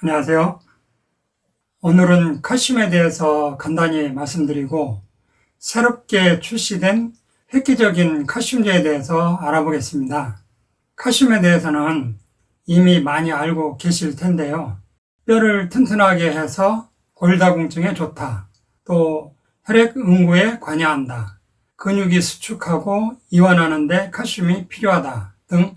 안녕하세요. 오늘은 칼슘에 대해서 간단히 말씀드리고 새롭게 출시된 획기적인 칼슘제에 대해서 알아보겠습니다. 칼슘에 대해서는 이미 많이 알고 계실 텐데요. 뼈를 튼튼하게 해서 골다공증에 좋다. 또 혈액 응고에 관여한다. 근육이 수축하고 이완하는데 칼슘이 필요하다. 등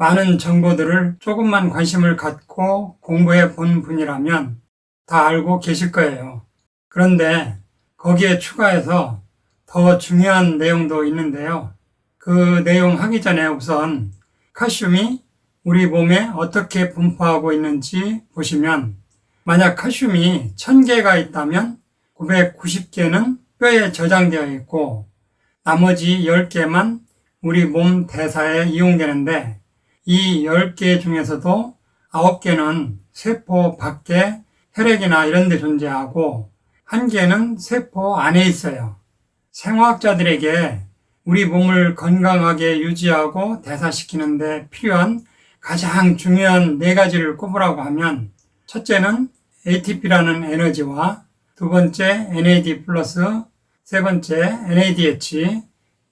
많은 정보들을 조금만 관심을 갖고 공부해 본 분이라면 다 알고 계실 거예요. 그런데 거기에 추가해서 더 중요한 내용도 있는데요. 그 내용 하기 전에 우선 칼슘이 우리 몸에 어떻게 분포하고 있는지 보시면 만약 칼슘이 1000개가 있다면 990개는 뼈에 저장되어 있고 나머지 10개만 우리 몸 대사에 이용되는데 이 10개 중에서도 9개는 세포 밖에 혈액이나 이런 데 존재하고 1개는 세포 안에 있어요. 생화학자들에게 우리 몸을 건강하게 유지하고 대사시키는데 필요한 가장 중요한 네 가지를 꼽으라고 하면 첫째는 ATP라는 에너지와 두 번째 NAD 플러스, 세 번째 NADH,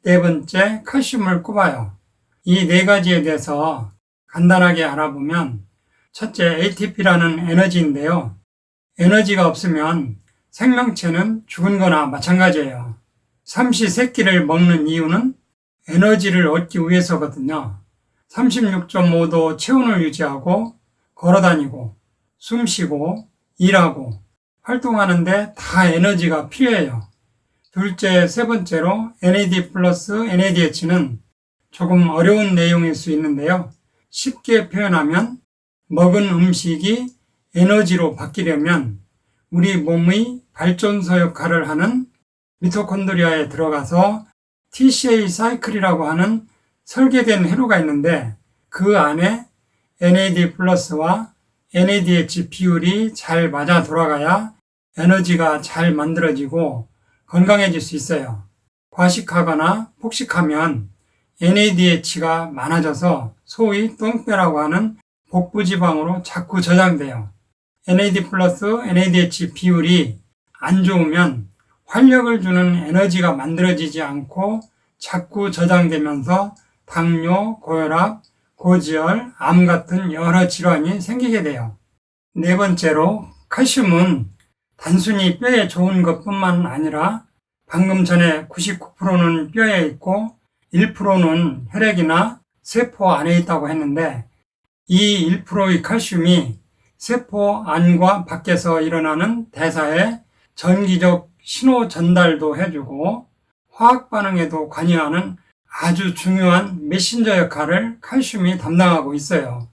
네 번째 칼슘을 꼽아요. 이 네 가지에 대해서 간단하게 알아보면 첫째 ATP라는 에너지인데요. 에너지가 없으면 생명체는 죽은 거나 마찬가지예요. 삼시 세끼를 먹는 이유는 에너지를 얻기 위해서거든요. 36.5도 체온을 유지하고 걸어 다니고 숨 쉬고 일하고 활동하는데 다 에너지가 필요해요. 둘째, 세 번째로 NAD 플러스 NADH는 조금 어려운 내용일 수 있는데요. 쉽게 표현하면 먹은 음식이 에너지로 바뀌려면 우리 몸의 발전소 역할을 하는 미토콘드리아에 들어가서 TCA 사이클이라고 하는 설계된 회로가 있는데 그 안에 NAD 플러스와 NADH 비율이 잘 맞아 돌아가야 에너지가 잘 만들어지고 건강해질 수 있어요. 과식하거나 폭식하면 NADH가 많아져서 소위 똥배라고 하는 복부 지방으로 자꾸 저장돼요. NAD 플러스 NADH 비율이 안 좋으면 활력을 주는 에너지가 만들어지지 않고 자꾸 저장되면서 당뇨, 고혈압, 고지혈, 암 같은 여러 질환이 생기게 돼요. 네 번째로 칼슘은 단순히 뼈에 좋은 것뿐만 아니라 방금 전에 99%는 뼈에 있고 1%는 혈액이나 세포 안에 있다고 했는데 이 1%의 칼슘이 세포 안과 밖에서 일어나는 대사에 전기적 신호 전달도 해주고 화학 반응에도 관여하는 아주 중요한 메신저 역할을 칼슘이 담당하고 있어요.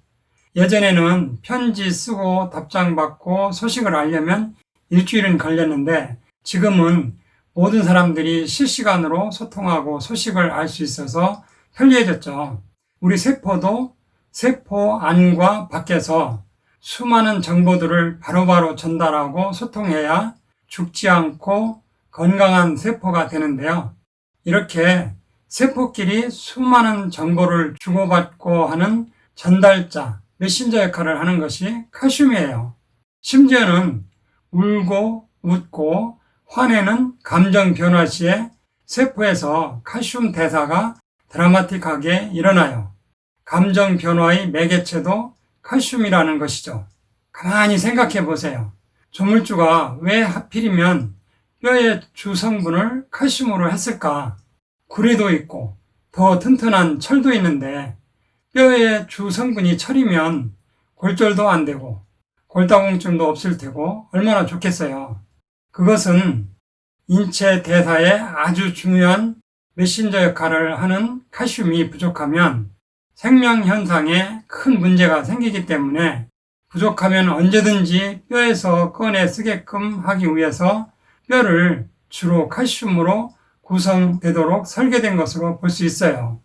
예전에는 편지 쓰고 답장 받고 소식을 알려면 일주일은 걸렸는데 지금은 모든 사람들이 실시간으로 소통하고 소식을 알 수 있어서 편리해졌죠. 우리 세포도 세포 안과 밖에서 수많은 정보들을 바로바로 전달하고 소통해야 죽지 않고 건강한 세포가 되는데요. 이렇게 세포끼리 수많은 정보를 주고받고 하는 전달자, 메신저 역할을 하는 것이 칼슘이에요. 심지어는 울고 웃고 화내는 감정 변화 시에 세포에서 칼슘 대사가 드라마틱하게 일어나요. 감정 변화의 매개체도 칼슘이라는 것이죠. 가만히 생각해 보세요. 조물주가 왜 하필이면 뼈의 주 성분을 칼슘으로 했을까? 구리도 있고 더 튼튼한 철도 있는데 뼈의 주 성분이 철이면 골절도 안 되고 골다공증도 없을 테고 얼마나 좋겠어요. 그것은 인체 대사에 아주 중요한 메신저 역할을 하는 칼슘이 부족하면 생명 현상에 큰 문제가 생기기 때문에 부족하면 언제든지 뼈에서 꺼내 쓰게끔 하기 위해서 뼈를 주로 칼슘으로 구성되도록 설계된 것으로 볼 수 있어요.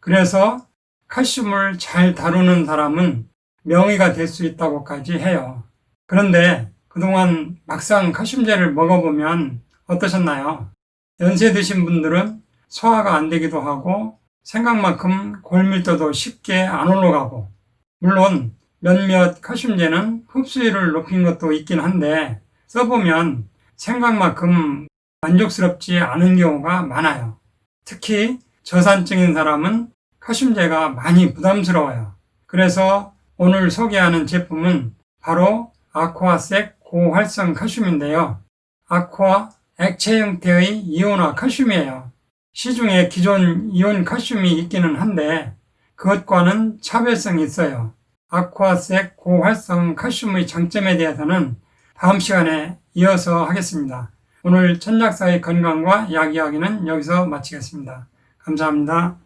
그래서 칼슘을 잘 다루는 사람은 명의가 될 수 있다고까지 해요. 그런데 그동안 막상 칼슘제를 먹어보면 어떠셨나요? 연세 드신 분들은 소화가 안 되기도 하고 생각만큼 골밀도도 쉽게 안 올라가고 물론 몇몇 칼슘제는 흡수율을 높인 것도 있긴 한데 써보면 생각만큼 만족스럽지 않은 경우가 많아요. 특히 저산증인 사람은 칼슘제가 많이 부담스러워요. 그래서 오늘 소개하는 제품은 바로 아쿠아색 고활성 칼슘인데요. 아쿠아 액체 형태의 이온화 칼슘이에요. 시중에 기존 이온 칼슘이 있기는 한데 그것과는 차별성이 있어요. 아쿠아색 고활성 칼슘의 장점에 대해서는 다음 시간에 이어서 하겠습니다. 오늘 천약사의 건강과 약 이야기는 여기서 마치겠습니다. 감사합니다.